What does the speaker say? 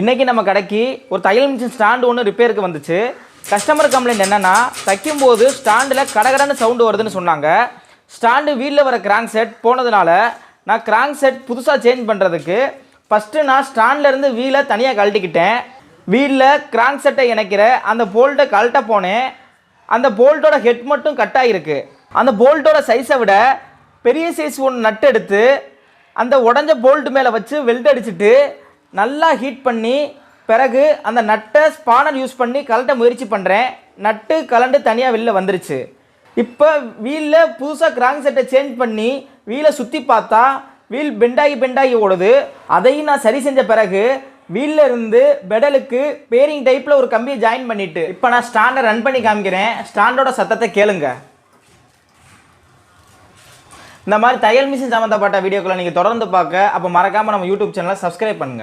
இன்றைக்கி நம்ம கடைக்கு ஒரு தையல் மிஷின் ஸ்டாண்டு ஒன்று ரிப்பேருக்கு வந்துச்சு. கஸ்டமர் கம்ப்ளைண்ட் என்னென்னா தைக்கும்போது ஸ்டாண்டில் கடகடன்னு சவுண்டு வருதுன்னு சொன்னாங்க. ஸ்டாண்டு வீலில் வர கிராங்க் செட் போனதுனால நான் கிராங்க் செட் புதுசாக சேஞ்ச் பண்ணுறதுக்கு ஃபஸ்ட்டு நான் ஸ்டாண்ட்லேருந்து வீலை தனியாக கழட்டிக்கிட்டேன். வீலில் கிராங்க் செட்டை இணைக்கிற அந்த போல்ட்டை கழட்ட போனேன். அந்த போல்ட்டோட ஹெட் மட்டும் கட் ஆகிருக்கு அந்த போல்ட்டோட சைஸை விட பெரிய சைஸ் ஒன்று நட்டு எடுத்து அந்த உடஞ்ச போல்ட்டு மேலே வச்சு வெல்ட் அடிச்சுட்டு நல்லா ஹீட் பண்ணி பிறகு அந்த நட்டை ஸ்பானர் யூஸ் பண்ணி கலட்ட முயற்சி பண்ணுறேன் நட்டு கலண்டு தனியாக வெளில வந்துருச்சு. இப்போ வீலில் புதுசாக கிராங் செட்டை சேஞ்ச் பண்ணி வீலை சுற்றி பார்த்தா வீல் பெண்டாகி பெண்டாகி ஓடுது. அதையும் நான் சரி செஞ்ச பிறகு வீல்ல இருந்து பெடலுக்கு பேரிங் டைப்பில் ஒரு கம்பியை ஜாயின் பண்ணிவிட்டு இப்போ நான் ஸ்டாண்டை ரன் பண்ணி காமிக்கிறேன். ஸ்டாண்டோட சத்தத்தை கேளுங்க. இந்த மாதிரி தையல் மிஷின் சம்மந்தப்பட்ட வீடியோக்களை நீங்கள் தொடர்ந்து பார்க்க அப்போ மறக்காமல் நம்ம யூடியூப் சேனலை சப்ஸ்கிரைப் பண்ணுங்கள்